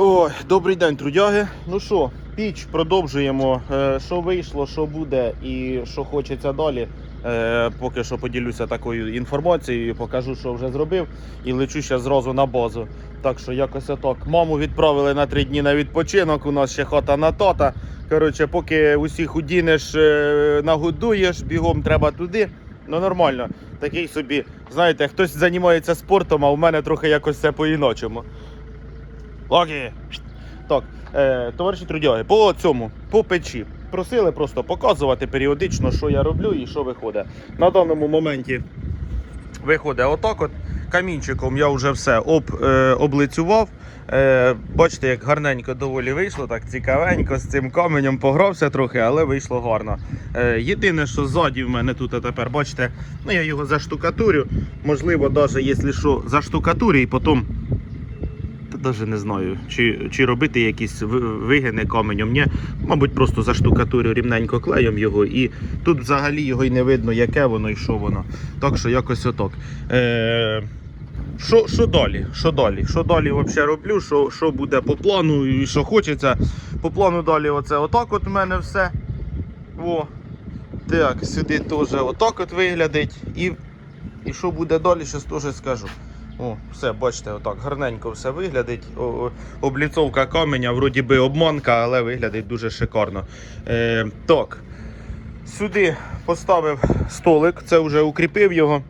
Ой, добрий день, трудяги. Ну що, піч продовжуємо. Е, Що вийшло, що буде і що хочеться далі. Е, Поки що поділюся такою інформацією, покажу, що вже зробив, і лечу ще зразу на базу. Так що якось отак. Маму відправили на три дні на відпочинок. У нас ще хата на тота. Коротше, поки усіх удінеш, е, нагодуєш, бігом треба туди. Ну нормально. Такий собі, знаєте, хтось займається спортом, а у мене трохи якось це по-іночому. Локі. Так, е, товариші трудяги, по цьому, по печі. Просили просто показувати періодично, що я роблю і що виходить. На даному моменті виходить отак от. Камінчиком я вже все об, е, облицював. Е, бачите, як гарненько доволі вийшло, так цікавенько, з цим каменем погрався трохи, але вийшло гарно. Е, єдине, що ззаді в мене тут тепер, бачите, ну я його заштукатурю. Можливо, навіть якщо що, заштукатурю і потім навіть не знаю, чи, чи робити якісь ви- вигини каменем. Ні, мабуть, просто заштукатурю рівненько клеєм його, і тут взагалі його й не видно, яке воно і що воно. Так що якось отак. Е, що, що далі? Що далі? Що далі взагалі роблю? Що, що буде по плану і що хочеться? По плану далі оце отак от у мене все. О. Так, сюди теж отак от виглядить. І, і що буде далі, щось теж скажу. О, все, бачите, отак гарненько все виглядить. О, обліцовка каменя, вроді би обманка, але виглядить дуже шикарно. Е, так. Сюди поставив столик, це вже укріпив його.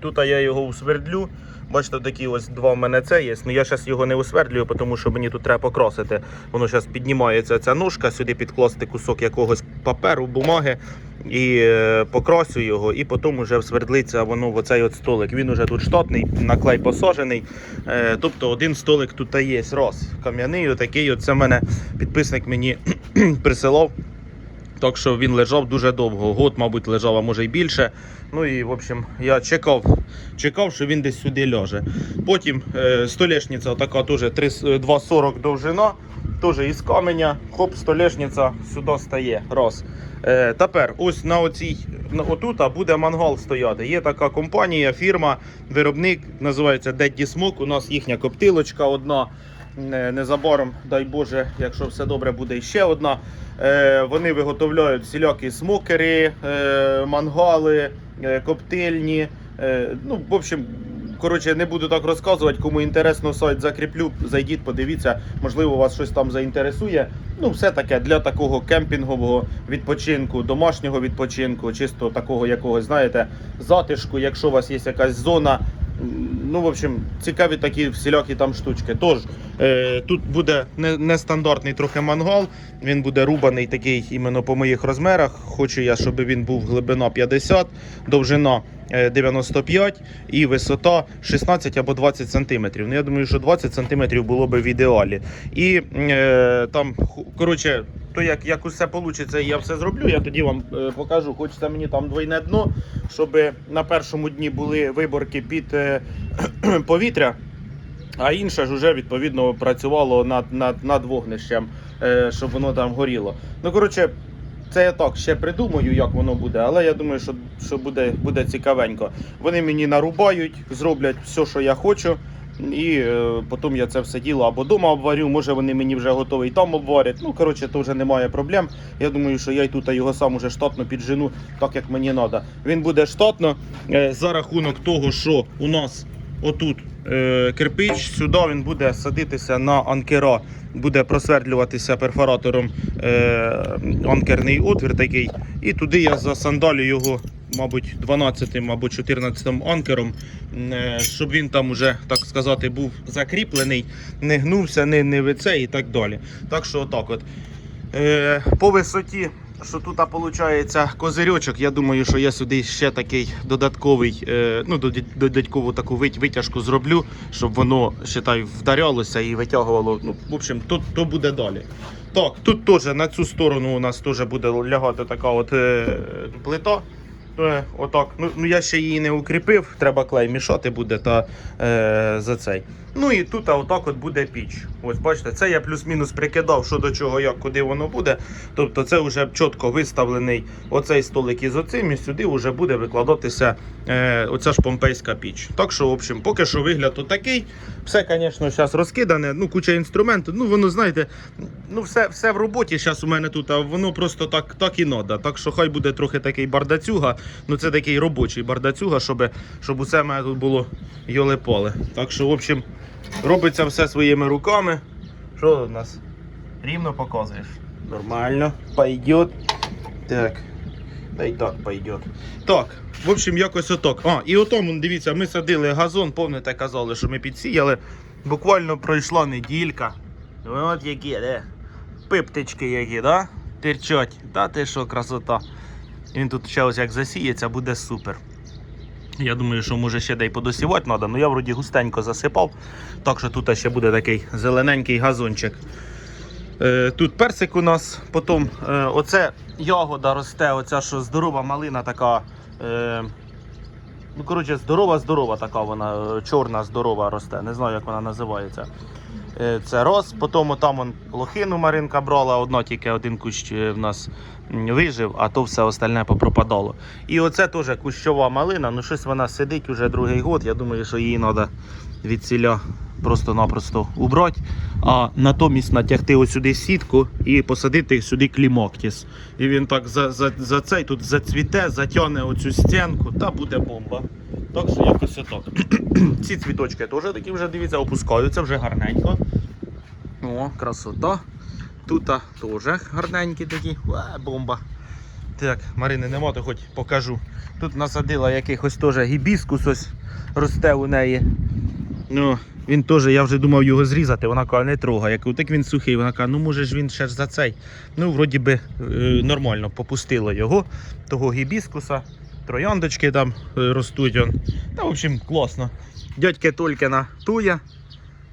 Тут я його усвердлю. Бачите, такі ось два в мене це є. Ну я зараз його не усвердлюю, тому що мені тут треба покрасити. Воно зараз піднімається ця ножка, сюди підкласти кусок якогось паперу, бумаги і е, покрасю його, і потім вже всвердлиться воно в оцей от столик. Він уже тут штатний, на клей посажений. Е, тобто один столик тут є. Раз. Кам'яний, отакий. От мене підписник мені присилав. Так що він лежав дуже довго. Год, мабуть, лежав, а може й більше. Ну і в общем, я чекав, чекав, що він десь сюди ляже. Потім е, столешниця така теж 3 2,40 довжина, теж із каменя. Хоп, столешниця сюди стає. Раз. Е, тепер ось на оцій отут буде мангал стояти. Є така компанія, фірма, виробник, називається Daddy Smoke. У нас їхня коптилочка одна. Е, Незабаром, дай Боже, якщо все добре, буде ще одна. Е, Вони виготовляють всілякі смокери, е, мангали, е, коптильні. Е, Ну, в общем, коротше, не буду так розказувати. Кому інтересно, сайт закріплю. Зайдіть, подивіться, можливо, вас щось там заінтересує. Ну, все таке для такого кемпінгового відпочинку, домашнього відпочинку, чисто такого якогось, знаєте, затишку, якщо у вас є якась зона. Ну, в общем, цікаві такі всілякі там штучки. Тож, е, тут буде не- нестандартний трохи мангал. Він буде рубаний такий іменно по моїх розмірах. Хочу я, щоб він був глибина 50, довжина е, 95 і висота 16 або 20 сантиметрів. Ну, я думаю, що 20 сантиметрів було би в ідеалі. І е, там, коротше, то як, як усе вийде, я все зроблю. Я тоді вам е, покажу. Хочеться мені там двойне дно, щоб на першому дні були виборки під е, повітря. А інше ж вже відповідно працювало над, над, над вогнищем, е, щоб воно там горіло. Ну, коротше, це я так ще придумаю, як воно буде, але я думаю, що, що буде, буде цікавенько. Вони мені нарубають, зроблять все, що я хочу. І е, потім я це все діло або дома обварю, може вони мені вже готові і там обварять. Ну, коротше, то вже немає проблем. Я думаю, що я й тут його сам уже штатно піджену, так як мені треба. Він буде штатно е, за рахунок того, що у нас отут е, кирпич, сюди він буде садитися на анкера, буде просвердлюватися перфоратором е, анкерний отвір такий. І туди я засандалю його, мабуть, 12 або 14 анкером, е, щоб він там уже, так сказати, був закріплений, не гнувся, не, не вице і так далі. Так що отак от. Е, по висоті, що тут виходить козирьочок, я думаю, що я сюди ще такий додатковий, е, ну, додаткову таку витяжку зроблю, щоб воно вважаю, вдарялося і витягувало. Ну, в общем, то, то буде далі. Так, тут теж на цю сторону у нас теж буде лягати така от е, плита. Е, отак. Ну, ну я ще її не укріпив, треба клей мішати буде та е, за цей. Ну і тут отак от буде піч. Ось бачите, це я плюс-мінус прикидав, що до чого, як, куди воно буде. Тобто це вже чітко виставлений оцей столик із оцим, і сюди вже буде викладатися е, оця ж помпейська піч. Так що, в общем, поки що вигляд отакий. Все, звісно, зараз розкидане, ну куча інструментів. Ну воно, знаєте, ну все, все в роботі зараз у мене тут, а воно просто так, так і надо. Так що хай буде трохи такий бардацюга. Ну це такий робочий бардацюга, щоб, щоб усе в мене тут було йоле-поле. Так що, в общем, робиться все своїми руками. Що у нас? Рівно показуєш. Нормально. Пойдет. Так. Да і так пойдет. Так, в общем, якось отак. А, і отому, дивіться, ми садили газон, пам'ятаєте, казали, що ми підсіяли. Буквально пройшла неділька. От які, де? Пиптички які, да? Терчать. Та ти що, красота. Він тут ще ось як засіється, буде супер. Я думаю, що може ще й подосівати треба, але я вроді густенько засипав. Так що тут ще буде такий зелененький газончик. Е, Тут персик у нас, потім е, оце ягода росте, оця що здорова малина така. Е, ну, коротше, здорова-здорова така вона, чорна, здорова росте. Не знаю, як вона називається. Е, Це роз, потім там он, лохину Маринка брала, одно тільки один кущ е, в нас вижив, а то все остальне попропадало. І оце теж кущова малина, ну щось вона сидить уже другий год. Я думаю, що її треба від ціля просто-напросто убрати, а натомість натягти сюди сітку і посадити сюди клімоктіс. І він так за, за, за цей тут зацвіте, затягне оцю стінку, та буде бомба. Так що якось отак. Ці цвіточки теж такі вже дивіться, опускаються вже гарненько. О, красота. Тут теж гарненькі такі. Уа, бомба. Так, Марини нема, то хоч покажу. Тут насадила якихось теж гібіскус ось росте у неї. Ну, він теж, я вже думав його зрізати, вона каже, не трогай. Я так він сухий. Вона каже, ну може ж він ще ж за цей. Ну, вроді би е, нормально попустила його, того гібіскуса. Трояндочки там е, ростуть. Он. Та, в общем, класно. Дядьки Толькина туя.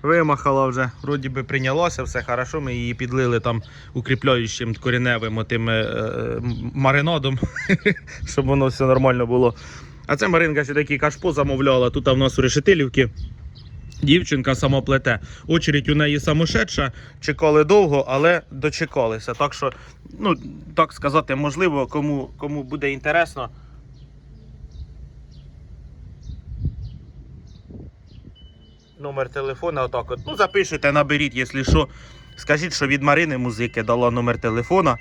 Вимахала вже, вроді би прийнялося, все хорошо. Ми її підлили там укріпляючим кореневим отим е, е, маринадом, щоб воно все нормально було. А це Маринка ще такий кашпо замовляла. Тут в нас у решетилівки. Дівчинка самоплете. Очередь у неї самошедша, чекали довго, але дочекалися. Так що, ну, так сказати, можливо, кому, кому буде інтересно. Номер телефона, отак от. Ну, запишете, наберіть, якщо що. Скажіть, що від Марини музики дала номер телефона.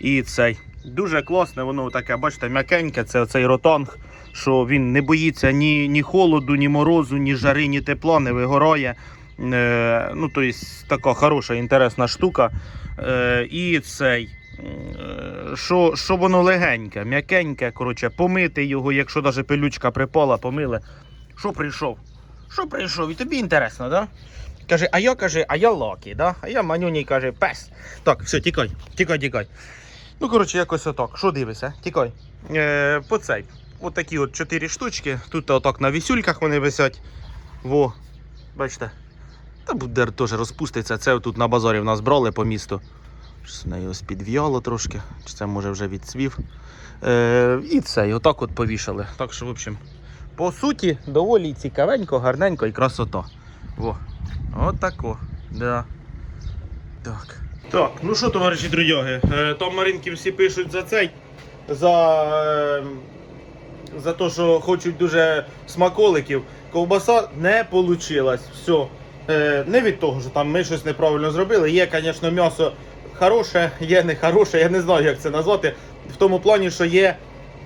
І цей. Дуже класне, воно таке, бачите, м'якеньке, це цей ротанг, що він не боїться ні, ні холоду, ні морозу, ні жари, ні тепла, не вигорає. Е, ну, тобто, така хороша, інтересна штука. Е, і цей. е, Що, що воно легеньке, м'якеньке, коротше, помити його, якщо навіть пилючка припала, помили. Що прийшов? Що прийшов? І тобі інтересно, да? Каже, а я каже, а я лакі, да? А я манюній каже, пес. Так, все, тікай, тікай, тікай. Ну, коротше, якось отак. Що дивишся? Тікай. Е, по цей. От такі от чотири штучки. Тут отак на вісюльках вони висять. Во, бачите. Та буде теж розпуститься. Це тут на базарі в нас брали по місту. Щось в неї ось підв'яло трошки. Чи це може вже відцвів. Е, і це, отак от повішали. Так що, в общем, по суті, доволі цікавенько, гарненько і красота. Во. Отако. Да. Так. Так, ну що, товариші друзяги, е, там Маринки всі пишуть за цей. За, е, за те, що хочуть дуже смаколиків. Ковбаса не вийшла. Все. Не від того, що там ми щось неправильно зробили. Є, звісно, м'ясо хороше, є не хороше, я не знаю, як це назвати. В тому плані, що є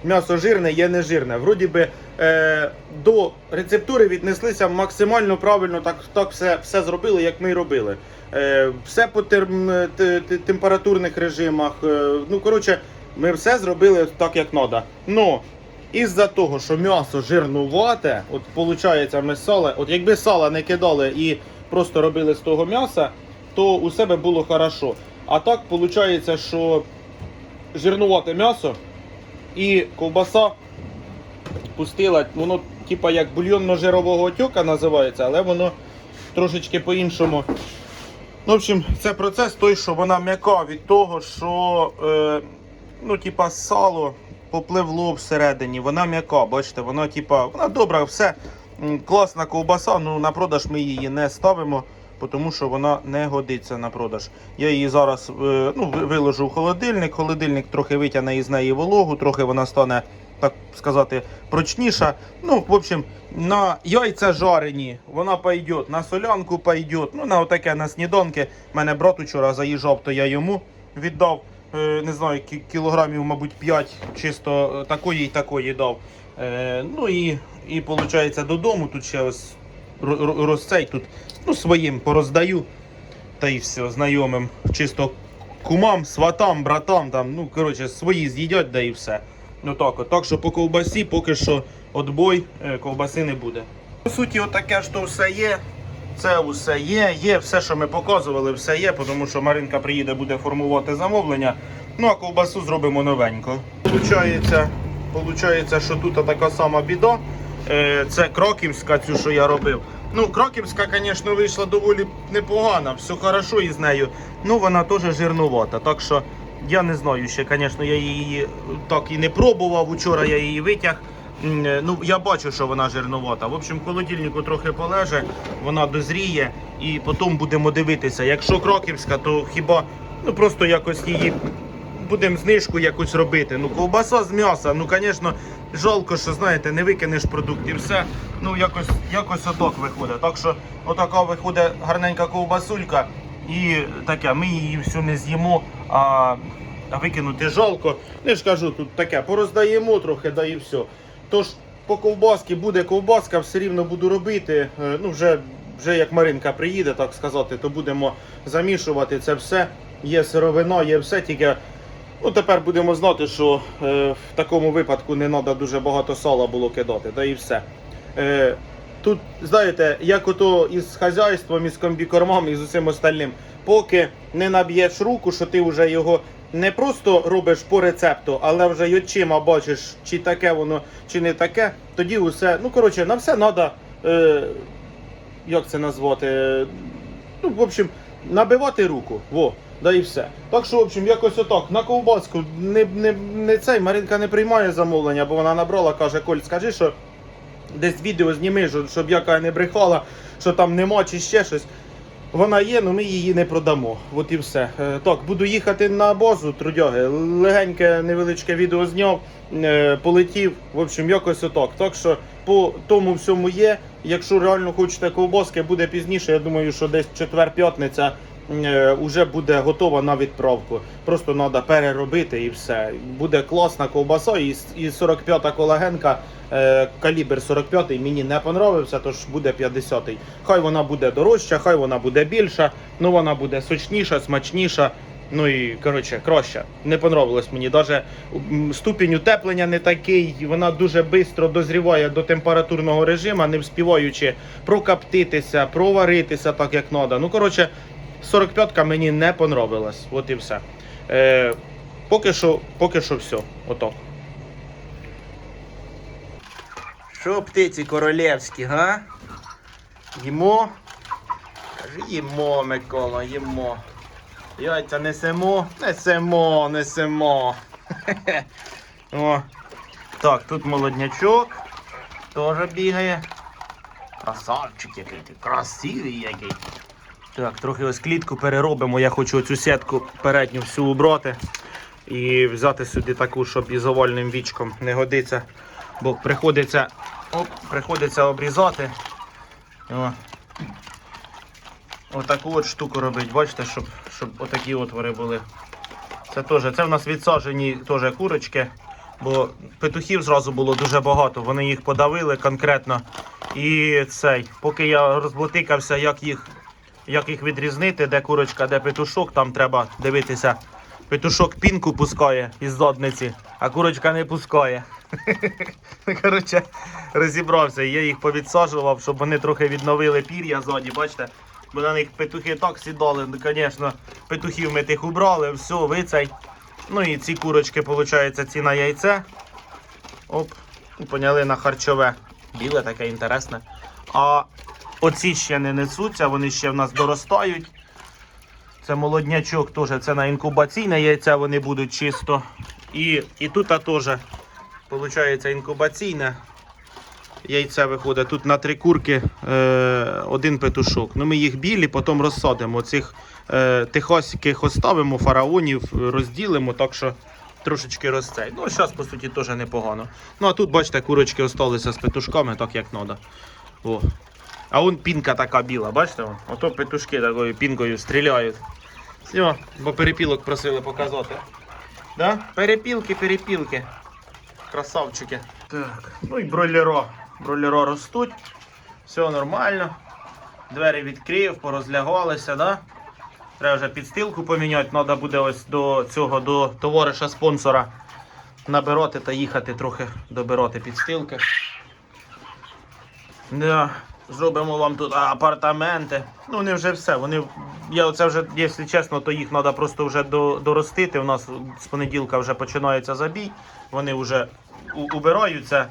м'ясо жирне, є нежирне. Вроді би е, до рецептури віднеслися максимально правильно, так, так все, все зробили, як ми й робили. Е, все по терм, те- те- температурних режимах. Е, ну, коротше, ми все зробили так, як треба. Но із-за того, що м'ясо жирнувате, от виходить, ми сало, от якби сала не кидали і просто робили з того м'яса, то у себе було хорошо. А так виходить, що жирнувате м'ясо і ковбаса пустила, воно типа як бульйонно-жирового отьока називається, але воно трошечки по-іншому. Ну, в общем, це процес той, що вона м'яка від того, що е, ну, типа, сало поплив лоб всередині, вона м'яка, бачите, вона типа, вона добра, все. Класна ковбаса, ну на продаж ми її не ставимо, тому що вона не годиться на продаж. Я її зараз е, ну, виложу в холодильник. Холодильник трохи витягне із неї вологу, трохи вона стане, так сказати, прочніша. Ну, в общем, на яйця жарені вона пойде, на солянку пойде, ну на отаке на снідонки. Мене брат учора заїжджав, то я йому віддав. е, Не знаю, кілограмів, мабуть, 5 чисто е, такої і такої дав. Е, ну і, і виходить додому. Тут ще ось ро- ро- розцей тут ну, своїм пороздаю. Та й все, знайомим. Чисто кумам, сватам, братам, там, ну, коротше, свої з'їдять, да і все. Ну так, так що по ковбасі поки що отбой е, ковбаси не буде. По суті, отаке то все є. Це все є, є все, що ми показували, все є, тому що Маринка приїде, буде формувати замовлення. Ну а ковбасу зробимо новенько. Получається, що тут така сама біда. Е, Це кроківська, цю, що я робив. Ну, кроківська, звісно, вийшла доволі непогана, все хорошо із нею. Ну, вона теж жирнувата. Так що я не знаю ще, звісно, я її так і не пробував. Учора я її витяг. Е, Ну, я бачу, що вона жирновата. В общем, холодильнику трохи полеже, вона дозріє, і потім будемо дивитися. Якщо кроківська, то хіба ну просто якось її будемо знижку якусь робити. Ну, ковбаса з м'яса, ну, звісно, жалко, що знаєте, не викинеш продукт і все. Ну, якось, якось отак виходить. Так що, отака виходить гарненька ковбасулька, і таке, ми її всю не з'їмо, а, а викинути жалко. Не ж кажу, тут таке, пороздаємо трохи, да і все. Тож, по ковбаски буде ковбаска, все рівно буду робити. Е, Ну, вже, вже як Маринка приїде, так сказати, то будемо замішувати це все. Є сировина, є все, тільки Ну, тепер будемо знати, що е, в такому випадку не треба дуже багато сала було кидати, да і все. Е, тут, знаєте, як ото із хазяйством, із комбікормом і з усім остальним, поки не наб'єш руку, що ти вже його не просто робиш по рецепту, але вже й очима бачиш, чи таке воно, чи не таке, тоді усе. Ну, коротше, на все треба, е, як це назвати? Ну, в общем, набивати руку. Во. Да і все. Так що, в общем, якось отак. На ковбаску не, не, не цей Маринка не приймає замовлення, бо вона набрала, каже, Коль, скажи, що десь відео зніми, щоб яка не брехала, що там нема чи ще щось. Вона є, але ми її не продамо. От і все. Е, Так, буду їхати на базу, трудяги. Легеньке невеличке відео зняв, е, полетів. В общем, якось отак. Так що по тому всьому є. Якщо реально хочете ковбаски, буде пізніше. Я думаю, що десь четвер-п'ятниця е, уже буде готова на відправку. Просто треба переробити і все. Буде класна ковбаса і, і 45-та колагенка. Е, калібр 45-й мені не понравився, тож буде 50-й. Хай вона буде дорожча, хай вона буде більша, ну вона буде сочніша, смачніша. Ну і коротше, краще. Не понравилось мені. Даже ступінь утеплення не такий. Вона дуже швидко дозріває до температурного режиму, не вспіваючи прокоптитися, проваритися так, як треба. Ну, коротше, 45-ка мені не понравилась. От і все. Е, поки що, поки що все. Отак. Що птиці королевські, га? Їмо? Кажи, їмо, Микола, їмо. Яйця несемо, несемо, несемо. О. Так, тут молоднячок теж бігає. Красавчик який ти, красивий який. Так, трохи ось клітку переробимо. Я хочу оцю сітку передню всю убрати. І взяти сюди таку, щоб із овальним вічком не годиться. Бо приходиться, оп, приходиться обрізати. О. Отаку от штуку робити, бачите, щоб, щоб отакі отвори були. Це теж, це в нас відсаджені теж курочки, бо петухів зразу було дуже багато. Вони їх подавили конкретно. І цей, поки я розблотикався, як їх, як їх відрізнити, де курочка, де петушок, там треба дивитися. Петушок пінку пускає із задниці, а курочка не пускає. Коротше, розібрався. Я їх повідсаджував, щоб вони трохи відновили пір'я ззаді, бачите? Бо на них петухи так сідали, ну, звісно, петухів ми тих убрали, все, вицей. Ну і ці курочки, виходить, ці на яйце. Оп, поняли на харчове. Біле таке інтересне. А оці ще не несуться, вони ще в нас доростають. Це молоднячок теж, це на інкубаційне яйця вони будуть чисто. І, і тут теж, виходить, інкубаційне яйце виходить. Тут на три курки е, один петушок. Ну, ми їх білі, потім розсадимо. Цих е, тихоських оставимо, фараонів розділимо, так що трошечки розцей. Ну, зараз, по суті, теж непогано. Ну, а тут, бачите, курочки осталися з петушками, так як треба. А вон пінка така біла, бачите? Ото петушки такою пінкою стріляють. Все, бо перепілок просили показати. Да? Перепілки, перепілки. Красавчики. Так, ну і бройлеро. Бройлеро ростуть. Все нормально. Двері відкрив, порозлягалися, да? Треба вже підстилку поміняти. Треба буде ось до цього, до товариша спонсора набирати та їхати трохи добирати підстилки. Да. Зробимо вам тут апартаменти. Ну, вони вже все. Вони, я оце вже, якщо чесно, то їх треба просто вже до, доростити. У нас з понеділка вже починається забій. Вони вже убираються.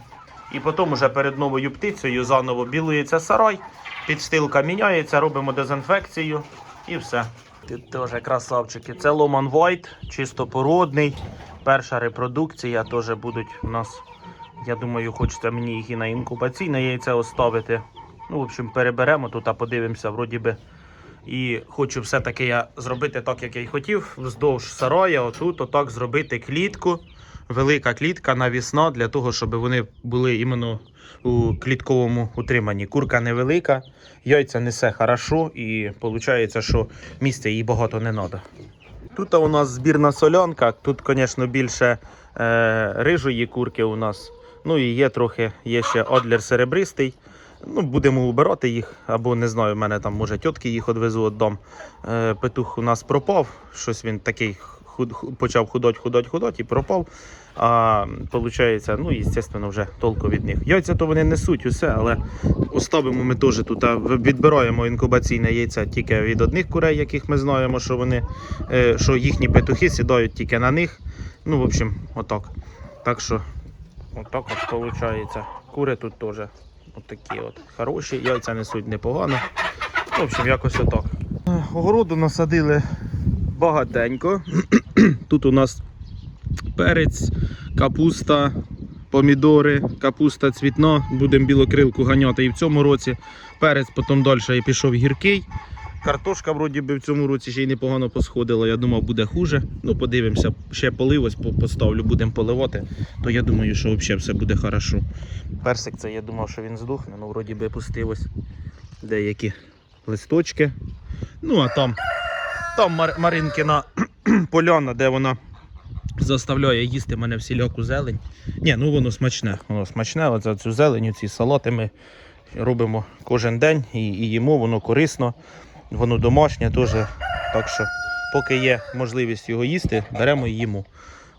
І потім вже перед новою птицею заново білується сарай, підстилка міняється, робимо дезінфекцію і все. Тут теж красавчики. Це Ломан Вайт, чисто породний. Перша репродукція теж будуть у нас. Я думаю, хочеться мені їх і на інкубаційне яйце оставити. Ну, в общем, переберемо тут, а подивимося, вроді би. І хочу все-таки я зробити так, як я й хотів, вздовж сарая, отут, отак зробити клітку. Велика клітка навісна для того, щоб вони були іменно у клітковому утриманні. Курка невелика, яйця несе хорошо і виходить, що місця їй багато не треба. Тут у нас збірна солянка, тут, звісно, більше е, рижої курки у нас. Ну і є трохи, є ще одлер серебристий. Ну, будемо убирати їх, або не знаю, в мене там може тітки їх одвезу віддам. Е, петух у нас пропав, щось він такий худ, почав худоть, худоть, худоть і пропав. А виходить, ну, і, звісно, вже толку від них. Яйця то вони несуть усе, але оставимо ми теж тут, відбираємо інкубаційне яйце тільки від одних курей, яких ми знаємо, що вони, е, що їхні петухи сідають тільки на них. Ну, в общем, отак. Так що, отак от виходить. Кури тут теж отакі от хороші, яйця несуть непогано. В общем, якось отак. Е, Огороду насадили багатенько. Тут у нас перець, капуста, помідори, капуста цвітна. Будемо білокрилку ганяти і в цьому році. Перець потім далі пішов гіркий. Картошка вроді би в цьому році ще й непогано посходила. Я думав, буде хуже. Ну, подивимося, ще полив поставлю, будемо поливати. То я думаю, що взагалі все буде хорошо. Персик це я думав, що він здохне, ну вроді би пустив ось деякі листочки. Ну, а там, там Мар- Маринкина поляна, де вона заставляє їсти мене всіляку зелень. Ні, ну воно смачне. Воно смачне, оце цю зелень, ці салати ми робимо кожен день і, і їмо, воно корисно, воно домашнє теж. Так що, поки є можливість його їсти, беремо і їмо.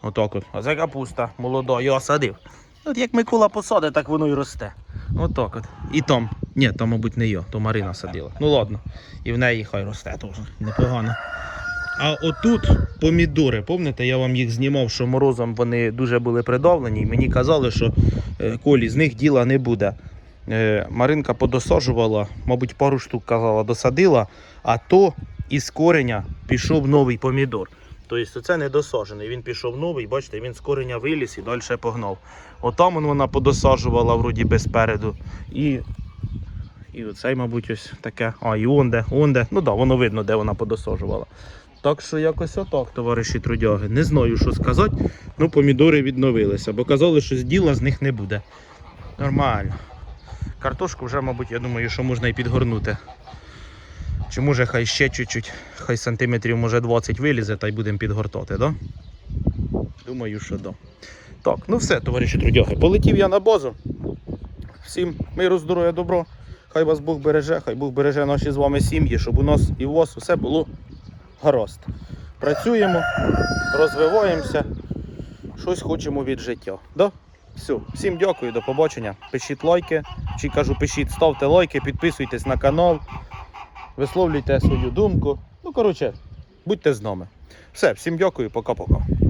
Отак от. А це капуста молода, я садив. От як Микола посадить, так воно і росте. Отак от. І там. Ні, то, мабуть, не я, то Марина садила. Ну ладно. І в неї хай росте теж. Непогано. А отут помідори, пам'ятаєте, я вам їх знімав, що морозом вони дуже були придавлені, і мені казали, що е, колі з них діла не буде. Е, Маринка подосаджувала, мабуть, пару штук казала, досадила, а то із кореня пішов новий помідор. Тобто це не досаджений. Він пішов новий, бачите, він з кореня виліз і далі погнав. Отам он вона подосаджувала вроді би спереду. І, і оцей, мабуть, ось таке. А, і онде, онде. Ну так, да, воно видно, де вона подосаджувала. Так що якось отак, товариші трудяги. Не знаю, що сказати. Ну, помідори відновилися, бо казали, що з діла з них не буде. Нормально. Картошку вже, мабуть, я думаю, що можна і підгорнути. Чи може хай ще чуть-чуть, хай сантиметрів може 20 вилізе та й будемо підгортати, да? Думаю, що да. Так, ну все, товариші трудяги. Полетів я на базу. Всім миру, здоров'я, добро. Хай вас Бог береже, хай Бог береже наші з вами сім'ї, щоб у нас і у вас усе було гаразд. Працюємо, розвиваємося, щось хочемо від життя. Да? Все, всім дякую, до побачення. Пишіть лайки, чи кажу, пишіть, ставте лайки, підписуйтесь на канал, висловлюйте свою думку. Ну, коротше, будьте з нами. Все, всім дякую, пока-пока.